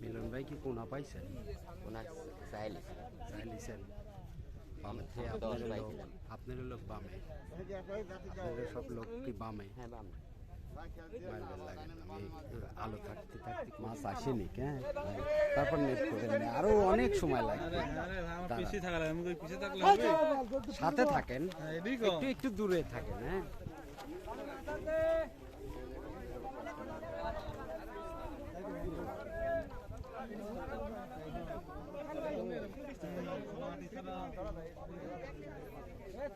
মিলন ভাই কি কোনা পাইছেন ওনার চাইলে চাইলিছেন বামে দশ আপনার লোক পাইছিলাম। আপনার লোক বামে আপনাদের সব লোক কি বামে হ্যাঁ বাম মারবেন লাগে আমি আলো থাকতে থাকতে মাছ আসেনি হ্যাঁ তারপর নেট করে নেই আরও অনেক সময় থাকলে হবে? সাথে থাকেন হ্যাঁ। একটু একটু দূরে থাকেন হ্যাঁ? পেট পাতে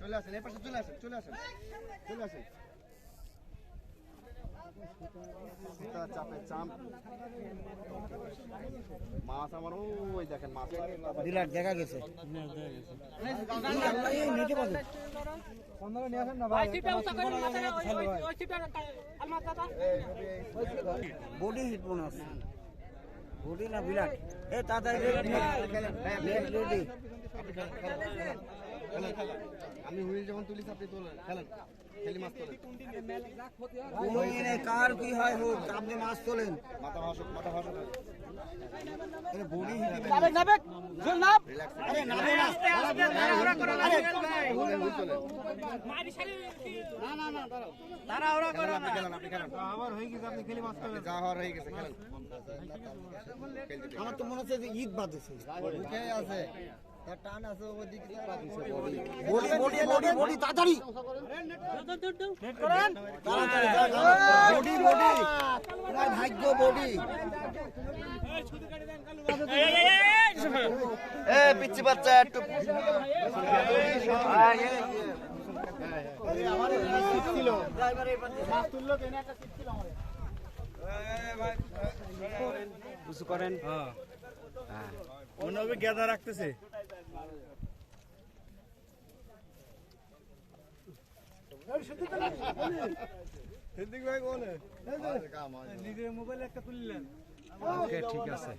চলে আসেন এই পাশে চলে আসেন চলে আসেন চলে আসেন। সীতা চাপে চাপ। মাছ আমার ওই দেখেন মাছ। বিরাট দেখা গেছে। বডি হিট মনে হচ্ছে বডি না বিরাট? এ তাড়াতাড়ি আমি হুইল যখন তুলিস আপনি তোলেন খেলেন খেলি মাছ তোলেন ইয়ে কার কি হয় হোক আপনি মাছ তোলেন মাথা ভাসক মাথা ভাসক বডি হিট আরে নাবে জল নাব আরে নামো না হুইল তোলেন মারি শালি খেলেন আপনি খেলেন আপনি খেলেন আমার হয়ে গেছে আপনি খেলি মাছ খেলেন যা হওয়ার হয়ে গেছে খেলেন আমার তো মনে হচ্ছে যে ঈদ কে আছে পিচ্ছি বাচ্চা একটু করেন হ্যাঁ মনে গেদা রাখতেছে নিজের মোবাইল একটা তুললেন ওকে ঠিক আছে।